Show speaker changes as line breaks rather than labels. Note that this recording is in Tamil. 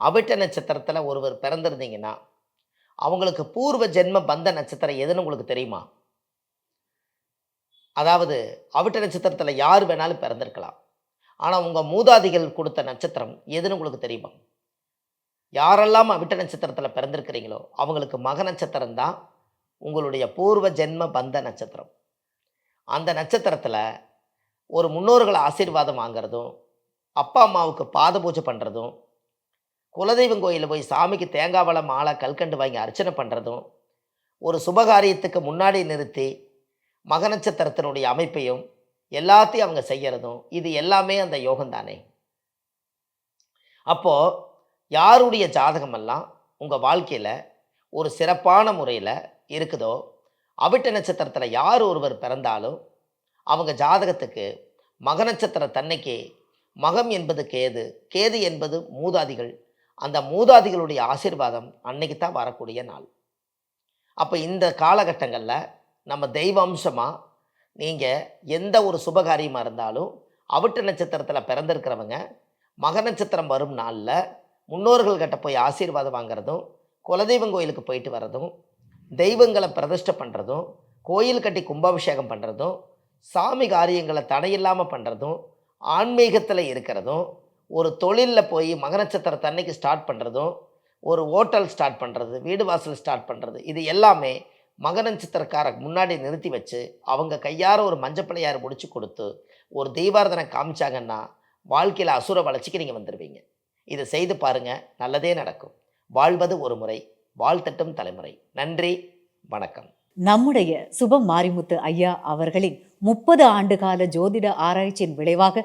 அவிட்ட நட்சத்திரத்தில் ஒருவர் பிறந்திருந்தீங்கன்னா அவங்களுக்கு பூர்வ ஜென்ம பந்த நட்சத்திரம் எதுன்னு உங்களுக்கு தெரியுமா? அதாவது அவிட்ட நட்சத்திரத்தில் யார் வேணாலும் பிறந்திருக்கலாம். ஆனால் உங்கள் மூதாதிகள் கொடுத்த நட்சத்திரம் எதுன்னு உங்களுக்கு தெரியுமா? யாரெல்லாம் அவிட்ட நட்சத்திரத்தில் பிறந்திருக்கிறீங்களோ அவங்களுக்கு மக நட்சத்திரம் தான் உங்களுடைய பூர்வ ஜென்ம பந்த நட்சத்திரம். அந்த நட்சத்திரத்தில் ஒரு முன்னோர்களை ஆசீர்வாதம் வாங்குறதும் அப்பா அம்மாவுக்கு பாத பூஜை பண்ணுறதும் குலதெய்வம் கோயிலில் போய் சாமிக்கு தேங்காய் வளம் மாலை கல்கண்டு வாங்கி அர்ச்சனை பண்ணுறதும் ஒரு சுபகாரியத்துக்கு முன்னாடி நிறுத்தி மக நட்சத்திரத்தினுடைய அமைப்பையும் எல்லாத்தையும் அவங்க செய்கிறதும் இது எல்லாமே அந்த யோகம் தானே. அப்போ யாருடைய ஜாதகமெல்லாம் உங்கள் வாழ்க்கையில் ஒரு சிறப்பான முறையில் இருக்குதோ அவிட்ட நட்சத்திரத்தில் யார் ஒருவர் பிறந்தாலும் அவங்க ஜாதகத்துக்கு மக நட்சத்திர தன்னைக்கு மகம் என்பது கேது கேது என்பது மூதாதிகள் அந்த மூதாதிகளுடைய ஆசிர்வாதம் அன்னைக்கு தான் வரக்கூடிய நாள். அப்போ இந்த காலகட்டங்களில் நம்ம தெய்வ அம்சமாக நீங்கள் எந்த ஒரு சுபகாரியமாக இருந்தாலும் அவிட்ட நட்சத்திரத்தில் பிறந்திருக்கிறவங்க மக நட்சத்திரம் வரும் நாளில் முன்னோர்கள்கிட்ட போய் ஆசீர்வாதம் வாங்குறதும் குலதெய்வம் கோயிலுக்கு போயிட்டு வர்றதும் தெய்வங்களை பிரதிஷ்டை பண்ணுறதும் கோயில் கட்டி கும்பாபிஷேகம் பண்ணுறதும் சாமி காரியங்களை தடையில்லாமல் பண்ணுறதும் ஆன்மீகத்தில் இருக்கிறதும் ஒரு தொழிலில் போய் மக நட்சத்திரத்தை அன்னைக்கு ஸ்டார்ட் பண்ணுறதும் ஒரு ஹோட்டல் ஸ்டார்ட் பண்ணுறது வீடு வாசல் ஸ்டார்ட் பண்ணுறது இது எல்லாமே மக நட்சத்திரக்கார முன்னாடி நிறுத்தி வச்சு அவங்க கையார ஒரு மஞ்சப்பிள்ளையார் முடிச்சு கொடுத்து ஒரு தெய்வார்த்தனை காமிச்சாங்கன்னா வாழ்க்கையில் அசுர வளர்ச்சிக்கு நீங்கள் வந்துடுவீங்க இதை செய்து பாருங்கள் நல்லதே நடக்கும். வாழ்வது ஒரு முறை வாழ்த்தட்டும் தலைமுறை. நன்றி வணக்கம்.
நம்முடைய சுபம் மாரிமுத்து ஐயா அவர்களின் முப்பது ஆண்டுகால ஜோதிட ஆராய்ச்சியின் விளைவாக